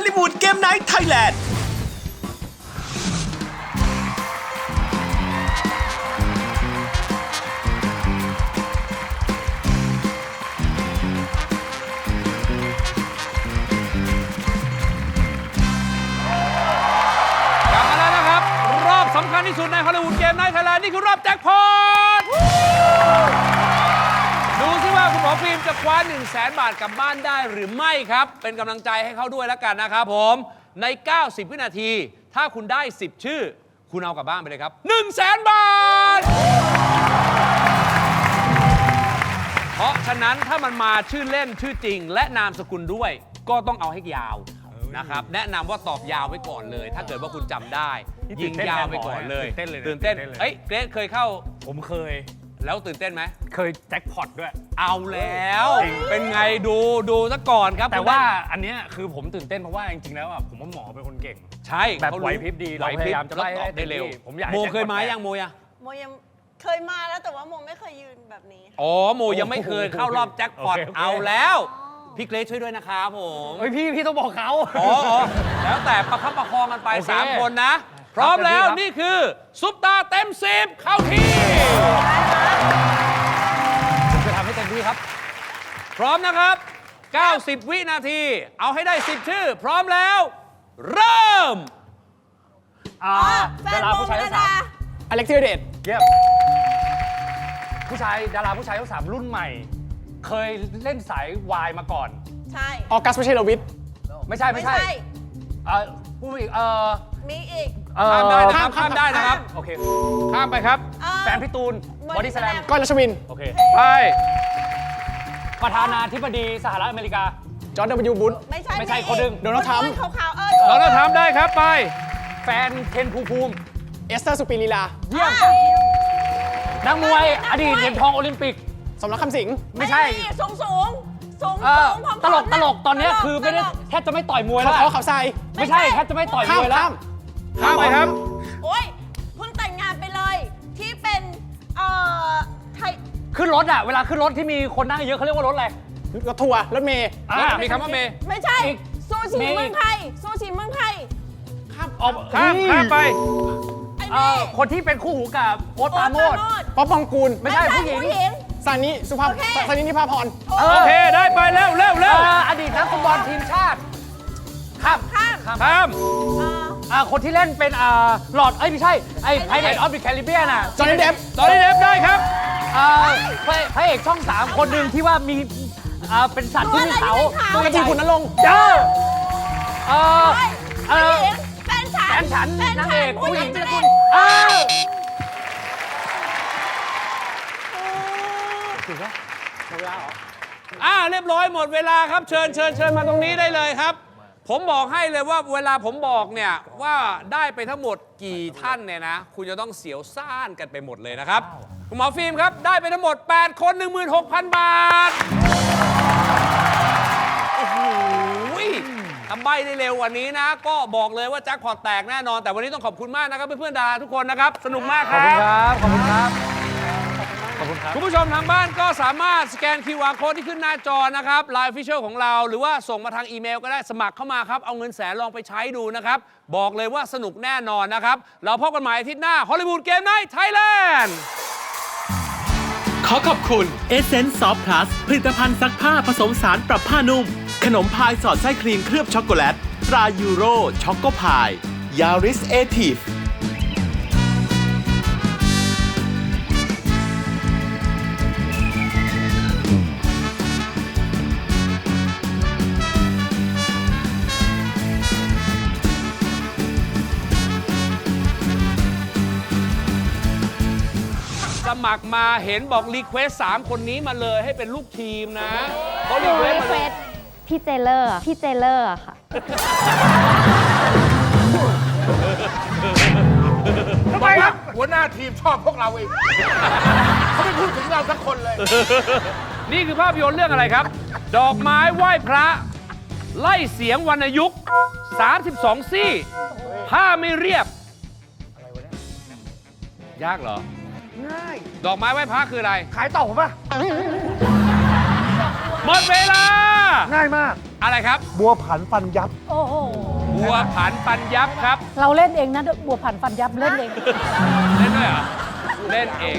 ลลีวูดเกมไนท์ไทยแลนด์กลับมาแล้วนะครับ รอบสำคัญที่สุดในฮอลลีวูดเกมไนท์ไทยแลนด์นี่คือรอบแจ็คพอต ว่าคุณหมอฟิล์มจะคว้า1 0 0 0 0แบาทกลับบ้านได้หรือไม่ครับ เป็นกำลังใจให้เขาด้วยแล้วกันนะครับผมใน 90 วินาที ถ้าคุณได้ 10 ชื่อ คุณเอากลับบ้านไปเลยครับ 1 0 0 0 0แบาท เพราะฉะนั้นถ้ามันมาชื่อเล่นชื่อจริง และนามสกุลด้วย ก็ต้องเอาให้ยาวนะครับแนะนำว่าตอบยาวไว้ก่อนเลย ถ้าเกิดว่าคุณจำได้นี่ยิงยาวไปก่อนเลยตื่นเต้นเลยนะตื่นเต้นตื่นเต้นเลยเอ้ยเกรซเคยเข้าผมเคย แล้วตื่นเต้นไหม เคยแจ็คพอตด้วย เอาแล้วจริงเป็นไงดูดูซะก่อนครับแต่ว่าอันเนี้ยคือผมตื่นเต้นเพราะว่าจริงๆแล้วอะผมว่าหมอเป็นคนเก่ง ใช่แบบเขารู้ไหวพริบดีไหวพริบเราพยายามจะแล้วไล่ตอบให้ได้เร็วเต็มที่ผมอยากให้โมแจ็คเคยมาพอตแตกยังโมยังโมยังเคยมาแล้วแต่ว่าโมไม่เคยยืนแบบนี้ อ๋อโมยังไม่เคยเข้ารอบแจ็คพอตโอเคโอเคเอาแล้วพี่เกรซช่วยด้วยนะครับผมเฮ้ยพี่พี่ต้องบอกเขาอ๋ออ๋อแล้วแต่ประคับประคองกันไปโอเค3คนนะ พร้อมแล้วครับนี่คือ ซุปตาเต็มสิบเข้าที่ผมจะทำให้เต็มที่ครับ พร้อมนะครับ 90 วินาที เอาให้ได้ 10 ชื่อ พร้อมแล้ว เริ่มอ่าแฟดานราโมผู้มชายรทั้งสาดามอเล็กซี่เดชเยี่ยมผู้ชายดาราผู้ชายทั้งสามรุ่นใหม่ เคยเล่นสายวายมาก่อน ใช่ ออกัสไม่ใช่ลวิทไม่ใช่ไม่ใช่ เอ่อผู้อีกเอ่อมีอีกเอ่อ ข้ามได้นะครับข้ามได้นะครับ โอเค ข้ามไปครับเอ่อแฟนพี่ตูน บอดี้สแลมก้อยรัชวิน โอเค ไป ประธานาธิบดีสหรัฐอเมริกา จอร์แดนดับเบิลยูบุช ไม่ใช่ไม่ใช่อีกคนหนึ่ง โดนัลด์ทรัมป์ ขาวๆเออเราจะทำได้ครับไป แฟนเทนภูมิภูมิ เอสเตอร์สุปีลีลาเยี่ยม นักมวยอดีตเหรียญทองโอลิมปิก สมรักคำสิงไม่ใช่ สูงสูงสูงเอ่อสูงผอมๆตลกตลกตอนเนี้ยลกคือไม่ได้ตลกแทบจะไม่ต่อยมวยแล้วเขาอะเขาทรายไม่ใช่แทบจะไม่ต่อยมข้ามวยแล้วข้าม ข้ามไปครับ โอ้ยเพิ่งแต่งงานไปเลย ที่เป็นเอ่อไทยขึ้นรถอะเวลาขึ้นรถที่มีคนนั่งเยอะเขาเรียกว่ารถอะไร รถทัวร์รถเมย์อ่ามีคำว่าเมย์ ไม่ใช่อีกซูชิมี เมืองไทยซูชิเมืองไทยเอาข้ามเฮ้ยข้ามไป ไอ้เอ่นี่อคนที่เป็นคู่หูกับโอ๊ตโอ๊ปราตโมปราดโมทป๊อปปองกูล ไม่ใช่ผู้หญิง ผู้หญิงซานิสุภาพโอเคซานินิพาพรเอโออเค ได้ไปเร็วเร็วเร็วเอ่ออดีตนักฟุตบอลทีมชาติข้ามข้ามข้าม เอ่อ อ่าคนที่เล่นเป็นอ่าหลอดเอ้ยไม่ใช่ไอ้ไพเรตออฟดิแคริเบียนอะจอห์นนี่เดฟตอนนี้เดฟได้ครับ อ่าพระพระเอกช่องสามคนหนึ่งที่ว่ามีอ่าเป็นสัตว์ที่มีเขาตัวอะไรที่เป็นเขากระทิงขุนนรงค์เจ้าเออเอผู้อหญิงแฟนฉันแฟนฉันแฟนางเอกผู้ผู้หหญิญิงงจะจะเล่คุนณอ้าวอ่าเรียบร้อยหมดเวลาครับ เชิญเชิญเชิญมาตรงนี้ได้เลยครับ ผมบอกให้เลยว่าเวลาผมบอกเนี่ยว่าได้ไปทั้งหมดกี่ท่านเนี่ยนะ คุณจะต้องเสียวซ่านกันไปหมดเลยนะครับ คุณหมอฟิล์มครับ ได้ไปทั้งหมด 8 คน 16,000 บาท โอ้โหทำใบได้เร็วกว่านี้นะ ก็บอกเลยว่าแจ็คพอตแตกแน่นอน แต่วันนี้ต้องขอบคุณมากนะครับเพื่อนๆดาราทุกคนนะครับ สนุกมากครับ ขอบคุณครับ ขอบคุณครับ คุณผู้ชมทางบ้านก็สามารถสแกน QR Code ที่ขึ้นหน้าจอนะครับไลน์ฟิเชียลของเรา หรือว่าส่งมาทางอีเมลก็ได้สมัครเข้ามาครับ เอาเงินแสนลองไปใช้ดูนะครับ บอกเลยว่าสนุกแน่นอนนะครับ เราพบกันใหม่อาทิตย์หน้าฮอลลีวูดเกมไนท์ไทยแลนด์ ขอขอบคุณ e s s e n c e Soft Plus ผลิตภัณฑ์ซักผ้าผสมสารปรับผ้านุ่ม ขนมพายสอดไส้ครีมเคลือบช็อกโกแลตตรายูโรช็อกโกพายยาริสเอทีฟ มัครมาเห็นบอกรีเควสสามคนนี้มาเลยให้เป็นลูกทีมนะเขารีเควสมาเฟเลยสพี่เจเลอร์อะพี่เจเลอร์อะค่ะ ทำไมครับ หัวหน้าทีมชอบพวกเราเองเขาไม่พูดถึงเราสักคนเลย นี่คือภาพยนตร์เรื่องอะไรครับ ดอกไม้ไหว้พระ ไล่เสียงวรรณยุกต์32 ซี่ ผ้าไม่เรียบ ยากเหรอ ง่าย ดอกไม้ไหว้พระคืออะไร ขายต่อผมป่ะดอกบัวหมดเวลา ง่ายมาก อะไรครับ บัวผันฟันยับ โอ้โห บัวผันปันยับครับ เราเล่นเองนะบัวผันฟันยับเล่นเอง เล่นด้วยเหรอ เล่นเอง